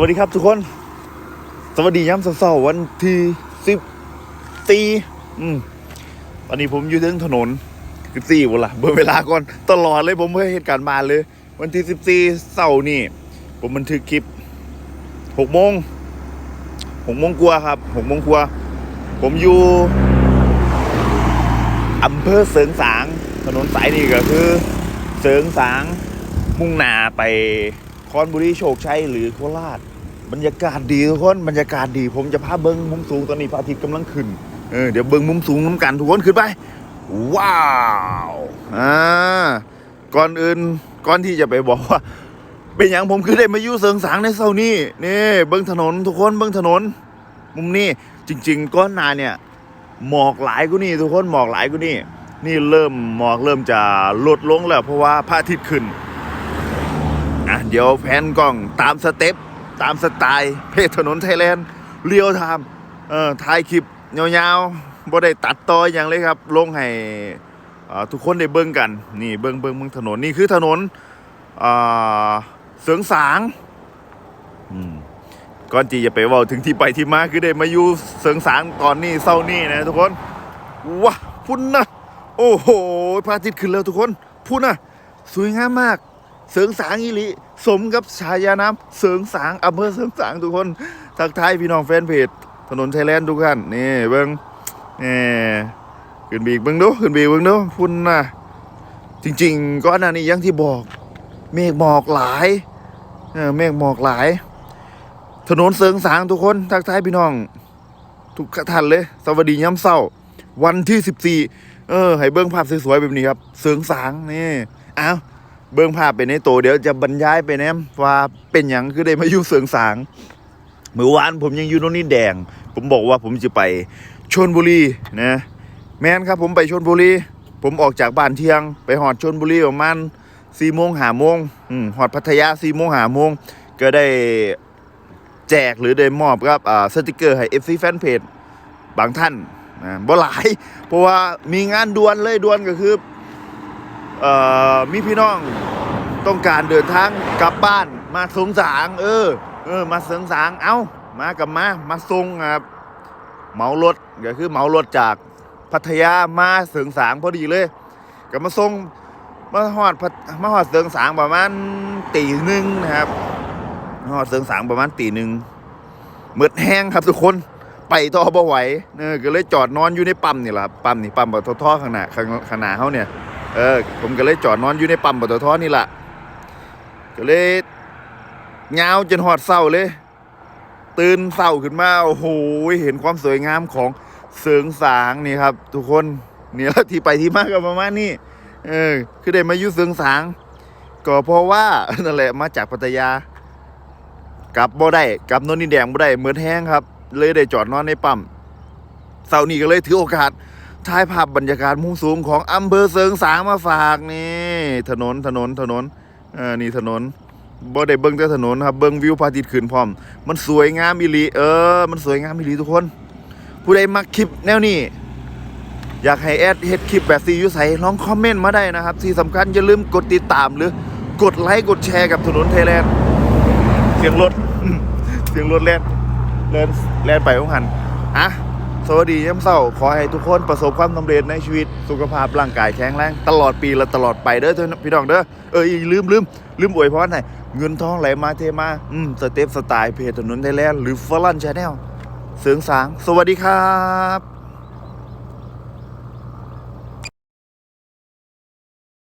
วัสดีครับทุกคน สวัสดีย้ำเสาร์วันที่สิบสี่อืมตอนนี้ผมอยู่ถึงถนนสิบสี่วันละเบอร์เวลาก่อนตลอดเลยผมเพื่อเหตุการณ์มาเลย วันที่สิบสี่เสาร์นี่ ผมบันทึกคลิปหกโมงหกโมงกว่าครับหกโมงกว่าผมอยู่อำเภอเสริงสาง ถนนสายนี้ก็คือ เสริงสางมุ่งหน้าไป คอนบุรีโชคชัยหรือโคราช บรรยากาศดีทุกคนบรรยากาศดี ผมจะพาเบิ้งมุมสูงตอนนี้พระอาทิตย์กำลังขึ้นเออเดี๋ยวเบิ้งมุมสูงน้ำกันทุกคนขึ้นไป ว้าวอ่าก่อนอื่นก่อนที่จะไปบอกว่า เป็นอย่างผมคือได้มาอยู่เสริงสางในเซานี่นี่เบิ้งถนนทุกคนเบิ้งถนน มุมนี้จริง ๆ ก้อนนาเนี่ยหมอกหลายกูนี่ ทุกคนหมอกหลายกูนี่ นี่เริ่มหมอกเริ่มจะลดลงแล้วเพราะว่าพระอาทิตย์ขึ้น อะเดี๋ยวแพนกล้องตามสเต็ปตามสไตล์เพจถนนไทยแลนด์เรียวไทม์เอ่อถ่ายคลิปยาวๆบ่ได้ตัดต่ออย่างเลยครับลงให้อ่าทุกคนได้เบิ่งกันนี่เบิ่งเบิ่งเบิ่งถนนนี่คือถนนอ่าเสริงสางอืมก่อนจีจะไปว่าถึงที่ไปที่มาคือได้มาอยู่เสริงสางตอนนี้เศร้านี่นะทุกคนว้าพุ่นนะโอ้โหพระอาทิตย์ขึ้นแล้วทุกคนพุ่นนะสวยงามมาก เสริงสางอีหลิสมกับฉายานามเสริงสางอำเภอเสริงสางทุกคนทักทายพี่น้องแฟนเพจถนนไทยแลนด์ทุกท่านนี่เบิ้งนี่ขึ้นบีกเบิ้งดูขึ้นบีกเบิ้งดูพุ่นนะจริงๆก็อันนั้นนี่อยังที่บอก เมฆหมอกหลายเออเมฆหมอกหลาย ถนนเสริงสางทุกคนทักทายพี่น้อง ทุกท่านเลย สวัสดีย้ำเศร้า วันที่สิบสี่เออให้เบิ้งภาพสวยๆแบบนี้ครับ เสริงสางนี่อ้าว เบื้องภาพเป็นในโตวเดี๋ยวจะบรรยายไปแนมว่าเป็นอย่างคือได้มาอยู่เสืองสางเมื่อวานผมยังอยู่โน่นนี่แดง ผมบอกว่าผมจะไปชนบุรีนะแม่นครับผมไปชนบุรี ผมออกจากบ้านเที่ยง ไปหอดชนบุรีประมาณสี่โมงหาโมงหอดพัทยาสี่โมงหาโมงก็ได้แจกหรือได้มอบครับสติกเกอร์ให้ FC Fanpage บางท่านนะบ่หลาย เพราะว่ามีงานด่วนเลยด่วนก็คือ มีพี่น้องต้องการเดินทางกลับบ้านมาสงสางเออเออมาเสงสางเอ้ามากับมามาส่งครับเหมารถก็คือเหมารถจากพัทยามาเสงสางพอดีเลยก็มาส่งมาหอดมาหอดเสงสางประมาณตีหนึ่งนะครับมาหอดเสงสางประมาณตีหนึ่งมืดแห้งครับทุกคนไปต่อบ่ไหวเออก็เลยจอดนอนอยู่ในปั๊มนี่แหละปั๊มนี่ปั๊มปตทข้างหน้าข้างข้างหน้าเขาเนี่ย เออ ผมก็เลยจอดนอนอยู่ในปั๊มปตทนี่แหละก็เลยเงาจนหอดเศร้าเลย ตื่นเศร้าขึ้นมา โอ้โห เห็นความสวยงามของเสิงสางนี่ครับ ทุกคนนี่แหละที่ไปที่มาก็ประมาณนี้เออ คือได้มาอยู่เสิงสาง ก็เพราะว่านั่นแหละมาจากพัทยากลับบ่ได้กลับนนดินแดงบ่ได้เหมือนแห้งครับ เลยได้จอดนอนในปั๊มเสาร์นี้ก็เลยถือโอกาส ถ่ายภาพบรรยากาศมุมสูงของอำเภอเสริงสางมาฝากนี่ ถนนถนนถนนเออนี่ถนนบ่ได้เบิ่งแต่ถนนครับเบิ่งวิวพระอาทิตย์ขึ้นพร้อม มันสวยงามอีหลีเออ มันสวยงามอีหลีทุกคน ผู้ใดมักคลิปแนวนี้อยากให้แอดเฮ็ดคลิปแบบซีอยู่ใสลองคอมเมนต์มาได้นะครับ ที่สำคัญอย่าลืมกดติดตามหรือกดไลค์กดแชร์กับถนนไทยแลนด์เสียงรถเสียงรถแล่นแลนแลนไปของหันฮะ สวัสดีย้ำเศร้า ขอให้ทุกคนประสบความสำเร็จในชีวิต สุขภาพร่างกายแข็งแรง ตลอดปีและตลอดไปเด้อเถอะพี่น้องเด้อ เอออย่าลืมลืมลืมอวยพรหน่อยเงินทองไหลมาเทมา อืม สเต็ปสไตล์เพจถนนไทยแลนด์หรือฟอรันชาแนลเสริงสาง สวัสดีครับ